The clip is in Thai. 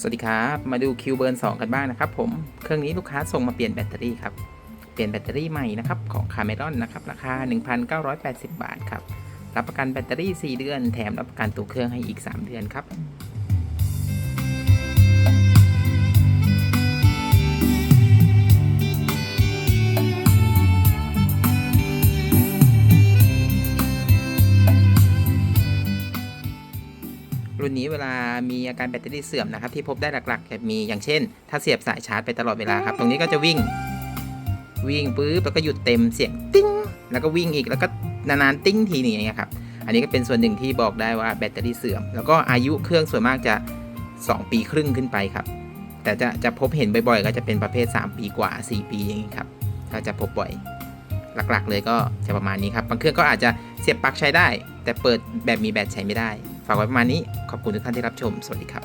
สวัสดีครับ มาดูคิวเบิร์น2กันบ้างนะครับผมเครื่องนี้ลูกค้าส่งมาเปลี่ยนแบตเตอรี่ครับ เปลี่ยนแบตเตอรี่ใหม่นะครับของคาเมรอนนะครับราคา 1,980 บาทครับ รับประกันแบตเตอรี่ 4 เดือน แถมรับประกันตัวเครื่องให้อีก 3 เดือนครับ รุ่นนี้เวลามีอาการแบตเตอรี่เสื่อมนะครับที่พบได้หลักๆจะมีอย่างเช่น ถ้าเสียบสายชาร์จไปตลอดเวลาครับ ตรงนี้ก็จะวิ่ง วิ่งปุ๊บแล้วก็หยุดเต็มเสียงติ้ง แล้วก็วิ่งอีกแล้วก็นานๆติ้งทีนึงอย่างเงี้ยครับอันนี้ก็เป็นส่วนหนึ่งที่บอกได้ว่าแบตเตอรี่เสื่อม แล้วก็อายุเครื่องส่วนมากจะ 2 ปีครึ่งขึ้นไปครับ แต่จะจะพบเห็นบ่อยๆ ก็จะเป็นประเภท 3 ปีกว่า 4 ปีอย่างนี้ครับก็จะพบบ่อยหลักๆ เลยก็จะประมาณนี้ครับบางเครื่องก็อาจจะเสียบปลั๊กใช้ได้ แต่เปิดแบบมีแบตใช้ไม่ได้ ฝากไว้ประมาณนี้ขอบคุณทุกท่านที่รับชม สวัสดีครับ